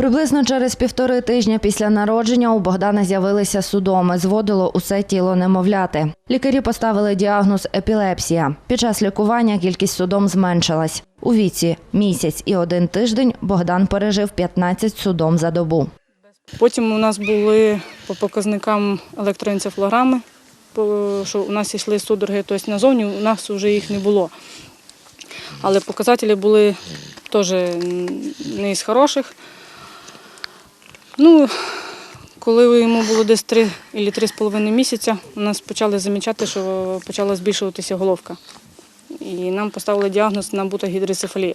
Приблизно через півтори тижня після народження у Богдана з'явилися судоми, зводило усе тіло немовляти. Лікарі поставили діагноз епілепсія. Під час лікування кількість судом зменшилась. У віці місяць і один тиждень Богдан пережив 15 судом за добу. Потім у нас були по показникам електроенцефалограми, що у нас йшли судороги, тобто назовні у нас вже їх не було. Але показателі були теж не із хороших. Ну, коли йому було десь 3 або 3,5 місяця, у нас почали замічати, що почала збільшуватися головка. І нам поставили діагноз набута гідрицефалія.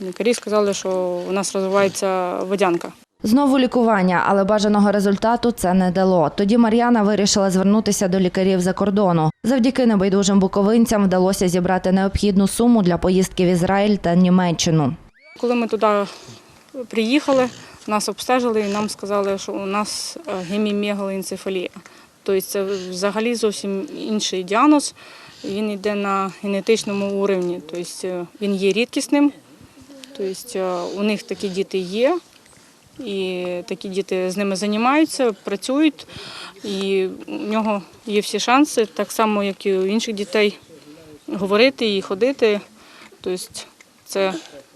Лікарі сказали, що у нас розвивається водянка. Знову лікування, але бажаного результату це не дало. Тоді Мар'яна вирішила звернутися до лікарів за кордону. Завдяки небайдужим буковинцям вдалося зібрати необхідну суму для поїздки в Ізраїль та Німеччину. Коли ми туди приїхали, нас обстежили і нам сказали, що у нас е, гемімегалоенцефалія. Тобто це взагалі зовсім інший діагноз. Він йде на генетичному уровні. Тобто е, він є рідкісним. Тобто е, у них такі діти є, і такі діти з ними займаються, працюють, і у нього є всі шанси, так само, як і у інших дітей, говорити і ходити. Тобто це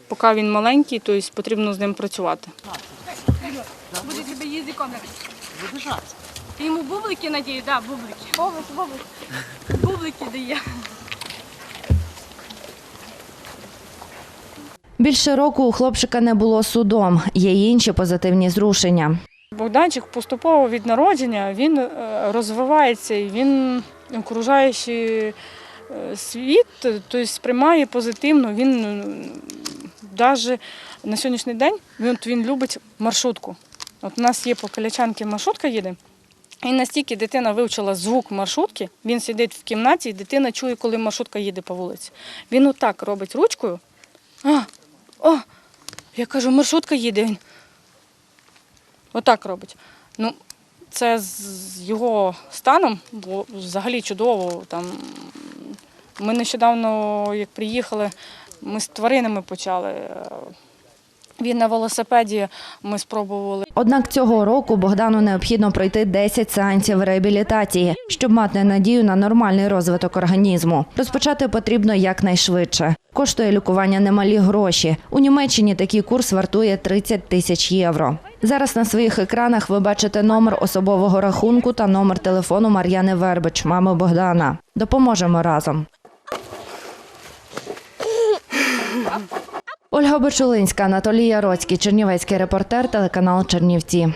поки він маленький, тобто потрібно з ним працювати. Буде тебе язиком. Ти йому бублики надію? Да, бублики. Бублик, бублик. Бублики дає. Більше року у хлопчика не було судом. Є й інші позитивні зрушення. Богданчик поступово від народження він е, розвивається і він окружаючий е, світ, тобто сприймає позитивно. Він навіть на сьогоднішній день він, він любить маршрутку. От у нас є по Калячанки маршрутка їде. І настільки дитина вивчила звук маршрутки, він сидить в кімнаті, і дитина чує, коли маршрутка їде по вулиці. Він отак робить ручкою. А, о, я кажу, маршрутка їде. Він Отак робить. Ну, це з його станом було взагалі чудово. Там, ми нещодавно, як приїхали, ми з тваринами почали. Він на велосипеді ми спробували. Однак цього року Богдану необхідно пройти 10 сеансів реабілітації, щоб мати надію на нормальний розвиток організму. Розпочати потрібно якнайшвидше. Коштує лікування немалі гроші. У Німеччині такий курс вартує 30 тисяч євро. Зараз на своїх екранах ви бачите номер особового рахунку та номер телефону Мар'яни Вербич, мами Богдана. Допоможемо разом. Ольга Бочулинська, Анатолій Яроцький, Чернівецький репортер, телеканал Чернівці.